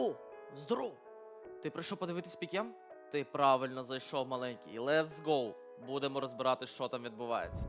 О, здоров! Ти прийшов подивитись пікем? Ти правильно зайшов маленький. Let's go! Будемо розбирати, що там відбувається.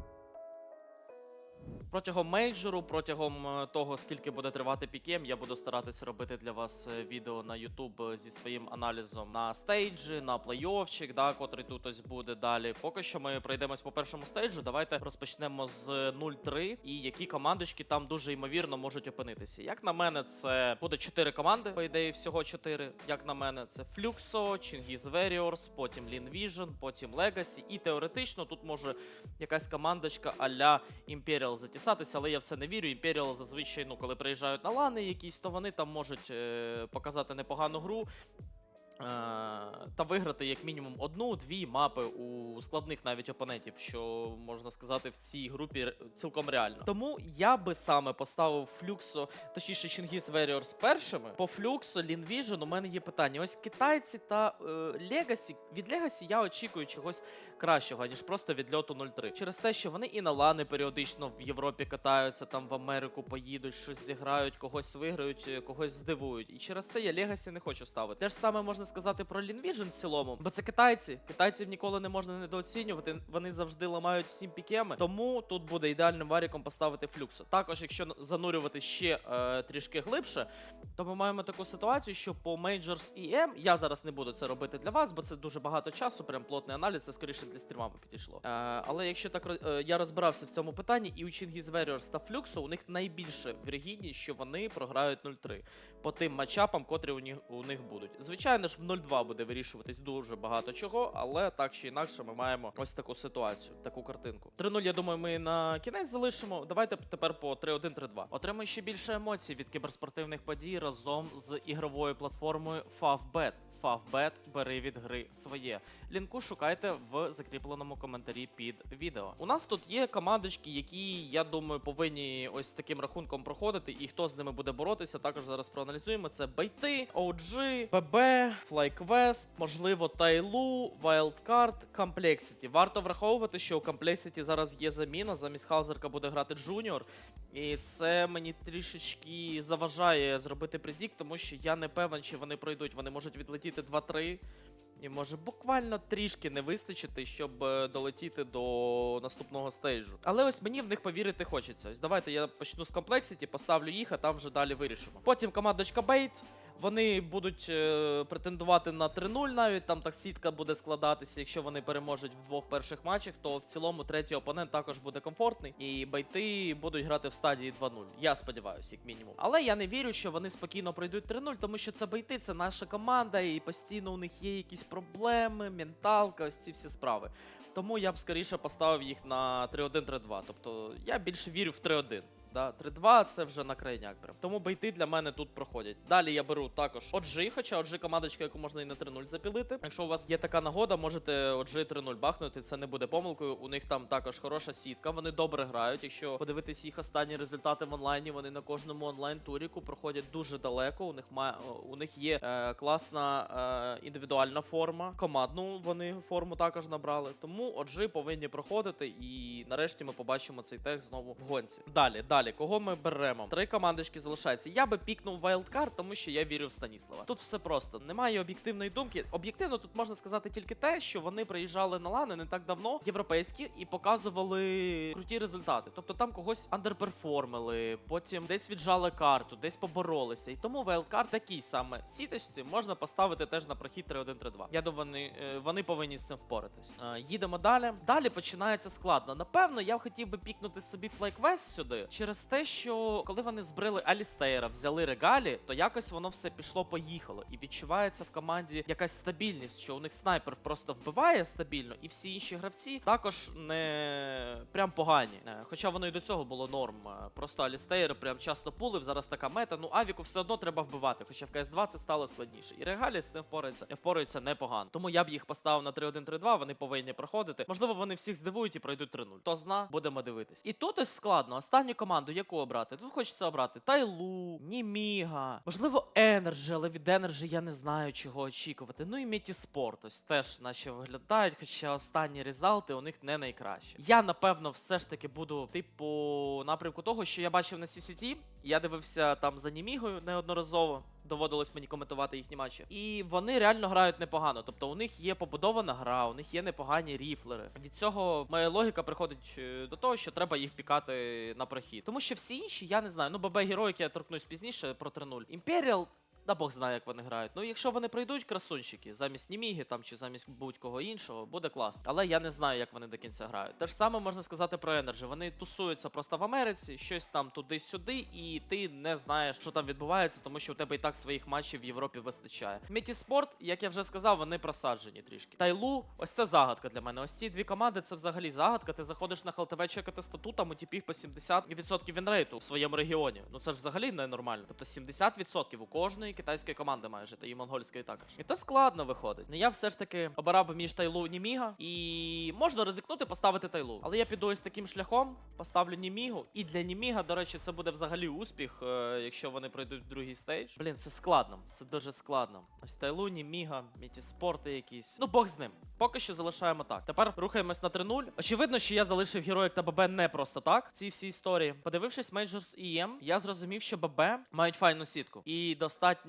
Протягом мейджору, протягом е, того, скільки буде тривати пікем, я буду старатися робити для вас е, відео на YouTube зі своїм аналізом на стейджі, на плей-офчик, да, котрий тут ось буде далі. Поки що ми пройдемось по першому стейджу. Давайте розпочнемо з 0-3 і які командочки там дуже ймовірно можуть опинитися. Як на мене, це буде 4 команди, по ідеї, всього 4. Як на мене, це Fluxo, Chingiz Warriors, потім Lean Vision, потім Legacy. І теоретично тут може якась командочка а-ля Imperial затісатися, але я в це не вірю. Imperial зазвичай, ну, коли приїжджають на лани якісь, то вони там можуть е, показати непогану гру. е, Та виграти як мінімум одну-дві мапи у складних навіть опонентів, що можна сказати в цій групі цілком реально. Тому я би саме поставив Флюксо, точніше Чингіс Warriors першими. По Флюксо, Лінвіжн у мене є питання. Ось китайці та Легасі. Від Легасі я очікую чогось кращого, ніж просто від льоту 0-3. Через те, що вони і на лани періодично в Європі катаються, там в Америку поїдуть, щось зіграють, когось виграють, е, когось здивують. І через це я Легасі не хочу ставити. Те ж саме можна сказати про Лінвіжн в цілому, бо це китайці. Китайців ніколи не можна недооцінювати. Вони завжди ламають всім пікеми. Тому тут буде ідеальним варіком поставити флюксу. Також, якщо занурювати ще е, трішки глибше, то ми маємо таку ситуацію, що по Majors EM, я зараз не буду це робити для вас, бо це дуже багато часу, прям плотний аналіз, це скоріше для стрімами підійшло. Е, але якщо так е, я розбирався в цьому питанні, і у Chingiz Warriors та Fluxo у них найбільше вірогідність, що вони програють 0-3 по тим матчапам, котрі у них, у них будуть. Звичайно ж, в 0-2 буде вирішуватись дуже багато чого, але так чи інакше ми маємо ось таку ситуацію, таку картинку. 3-0, я думаю, ми на кінець залишимо. Давайте тепер по 3-1-3-2. Отримай ще більше емоцій від кіберспортивних подій разом з ігровою платформою Favbet. Favbet бери від гри своє. Лінку шукайте в закріпленому коментарі під відео. У нас тут є командочки, які я думаю повинні ось таким рахунком проходити, і хто з ними буде боротися, також зараз проаналізуємо. Це Бейти, OG, ББ, FlyQuest, можливо, Тайлу, Wildcard, Complexity. Варто враховувати, що у Complexity зараз є заміна. Замість Халзерка буде грати Джуніор. І це мені трішечки заважає зробити предікт, тому що я не певен, чи вони пройдуть. Вони можуть відлетіти 2-3. І може буквально трішки не вистачити, щоб е, долетіти до наступного стейджу. Але ось мені в них повірити хочеться. Ось давайте я почну з Complexity, поставлю їх, а там вже далі вирішимо. Потім командочка Бейт. Вони будуть е, претендувати на 3-0 навіть, там так сітка буде складатися. Якщо вони переможуть в двох перших матчах, то в цілому третій опонент також буде комфортний. І бейти будуть грати в стадії 2-0. Я сподіваюся, як мінімум. Але я не вірю, що вони спокійно пройдуть 3-0, тому що це бейти, це наша команда, і постійно у них є якісь проблеми, менталка, ось ці всі справи. Тому я б скоріше поставив їх на 3-1-3-2. Тобто я більше вірю в 3-1. Да, 3-2 це вже на крайняк прям. Тому бейти для мене тут проходять. Далі я беру також OG, хоча OG командочка, яку можна і на 3-0 запілити. Якщо у вас є така нагода, можете OG 3-0 бахнути, це не буде помилкою. У них там також хороша сітка, вони добре грають. Якщо подивитись їх останні результати в онлайні, вони на кожному онлайн-туріку проходять дуже далеко. У них має у них є е, класна е, індивідуальна форма. Командну вони форму також набрали. Тому OG повинні проходити, і нарешті ми побачимо цей тег знову в гонці. Далі, далі, кого ми беремо? Три командочки залишаються. Я би пікнув Wildcard, тому що я вірю в Станіслава. Тут все просто. Немає об'єктивної думки. Об'єктивно тут можна сказати тільки те, що вони приїжджали на лани не так давно, європейські, і показували круті результати. Тобто там когось андерперформили, потім десь віджали карту, десь поборолися. І тому Wildcard такий саме сіточці можна поставити теж на прохід 3-1-3-2. Я думаю, вони, е, вони повинні з цим впоратись. Е, Їдемо далі. Далі починається складно. Напевно, я хотів би пікнути собі FlyQuest сюди через те, що коли вони збрили Алістейра, взяли регалі, то якось воно все пішло-поїхало. І відчувається в команді якась стабільність, що у них снайпер просто вбиває стабільно, і всі інші гравці також не прям погані. Е, Хоча воно і до цього було норм. Е, Просто Алістейр прям часто пулив, зараз така мета. Ну Авіку все одно треба вбивати. Хоча в CS2 це стало складніше. І регалі з цим впораються, впораються непогано. Тому я б їх поставив на 3-1-3-2, вони повинні проходити. Можливо, вони всіх здивують і пройдуть 3-0. Хто зна, будемо дивитись. І тут ось складно. Останню команду, яку обрати? Тут хочеться обрати Тайлу, Німіга, можливо, Енерджі, але від Енерджі я не знаю, чого очікувати. Ну і Міті Спорт, ось теж наче виглядають, хоча останні резалти у них не найкращі. Я напевно все ж таки буду типу напрямку того, що я бачив на CCT. Я дивився там за Німігою неодноразово. Доводилось мені коментувати їхні матчі. І вони реально грають непогано. Тобто у них є побудована гра, у них є непогані ріфлери. Від цього моя логіка приходить е, до того, що треба їх пікати на прохід. Тому що всі інші, я не знаю. Ну, ББ героїк я торкнусь пізніше про 3-0. Імперіал. Да Бог знає, як вони грають. Ну, якщо вони прийдуть красунчики замість Німіги там чи замість будь-кого іншого, буде класно. Але я не знаю, як вони до кінця грають. Те ж саме можна сказати про Energy. Вони тусуються просто в Америці, щось там туди-сюди, і ти не знаєш, що там відбувається, тому що у тебе і так своїх матчів в Європі вистачає. Мітіспорт, як я вже сказав, вони просаджені трішки. Тайлу, ось це загадка для мене. Ось ці дві команди це взагалі загадка. Ти заходиш на ХЛТВ чекати стату, там у тіпів по 70% вінрейту в своєму регіоні. Ну це ж взагалі ненормально. Тобто 70% у кожної китайської команди майже, та і монгольської також. І то складно виходить. Ну я все ж таки обирав між Тайлу і Німіга, і можна ризикнути поставити Тайлу. Але я піду ось таким шляхом, поставлю Німігу. І для Німіга, до речі, це буде взагалі успіх, е, якщо вони пройдуть другий стейдж. Блін, це складно. Це дуже складно. Ось Тайлу, Німіга, Мітіспорти якісь. Ну, Бог з ним. Поки що залишаємо так. Тепер рухаємось на 3-0. Очевидно, що я залишив героїк та ББ не просто так. в Цій всій історії. Подивившись Majors EM, я зрозумів, що ББ мають файну сітку і достатньо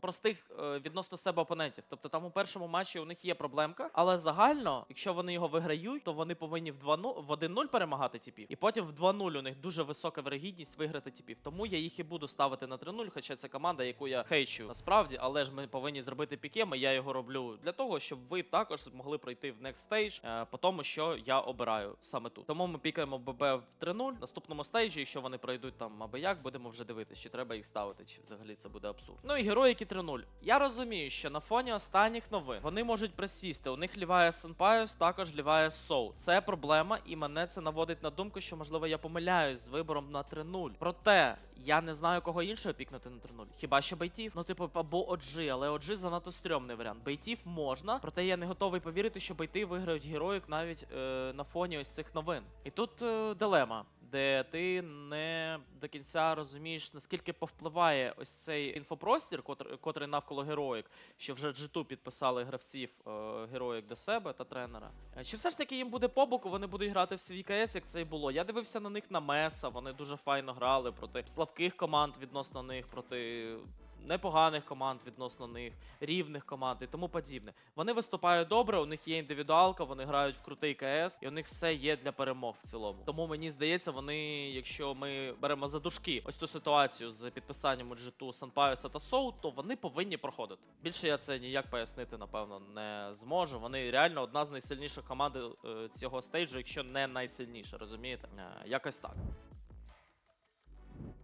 простих е, відносно себе опонентів. Тобто там у першому матчі у них є проблемка, але загально, якщо вони його виграють, то вони повинні в 2-0 в 1-0 перемагати типів, і потім в 2-0 у них дуже висока вирогідність виграти типів. Тому я їх і буду ставити на 3-0, хоча це команда, яку я хейчу насправді, але ж ми повинні зробити пікем, і я його роблю для того, щоб ви також змогли пройти в next stage, е, по тому, що я обираю саме тут. Тому ми пікаємо ББ в 3-0. Наступному стейджі, якщо вони пройдуть там аби як, будемо вже дивитися, чи треба їх ставити, чи взагалі це буде абсурд. Ну і героїки 3-0. Я розумію, що на фоні останніх новин вони можуть присісти. У них ліває Сенпайос, також ліває Соу. Це проблема, і мене це наводить на думку, що можливо я помиляюсь з вибором на 3-0. Проте я не знаю кого іншого пікнути на 3-0. Хіба що бейтів? Ну, типу, або оджи, але оджи занадто стрьомний варіант. Бейтів можна, проте я не готовий повірити, що бейти виграють героїк навіть е, на фоні ось цих новин. І тут е, дилема. Де ти не до кінця розумієш, наскільки повпливає ось цей інфопростір, котрий, навколо героїк, що вже G2 підписали гравців е, героїк до себе та тренера. Е, Чи все ж таки їм буде по боку, вони будуть грати в свій КС, як це і було. Я дивився на них на Меса, вони дуже файно грали проти слабких команд відносно них, проти непоганих команд відносно них, рівних команд і тому подібне. Вони виступають добре, у них є індивідуалка, вони грають в крутий КС, і у них все є для перемог в цілому. Тому мені здається, вони, якщо ми беремо за дужки ось ту ситуацію з підписанням G2, Санпайоса та Соу, то вони повинні проходити. Більше я це ніяк пояснити, напевно, не зможу. Вони реально одна з найсильніших команд е, цього стейджу, якщо не найсильніша, розумієте? Е, якось так.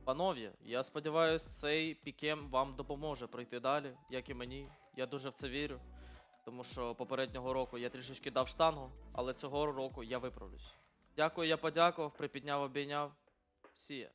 Панове, я сподіваюся, цей пікем вам допоможе пройти далі, як і мені. Я дуже в це вірю. Тому що попереднього року я трішечки дав штангу, але цього року я виправлюсь. Дякую, я подякував, припідняв, обійняв. Сія.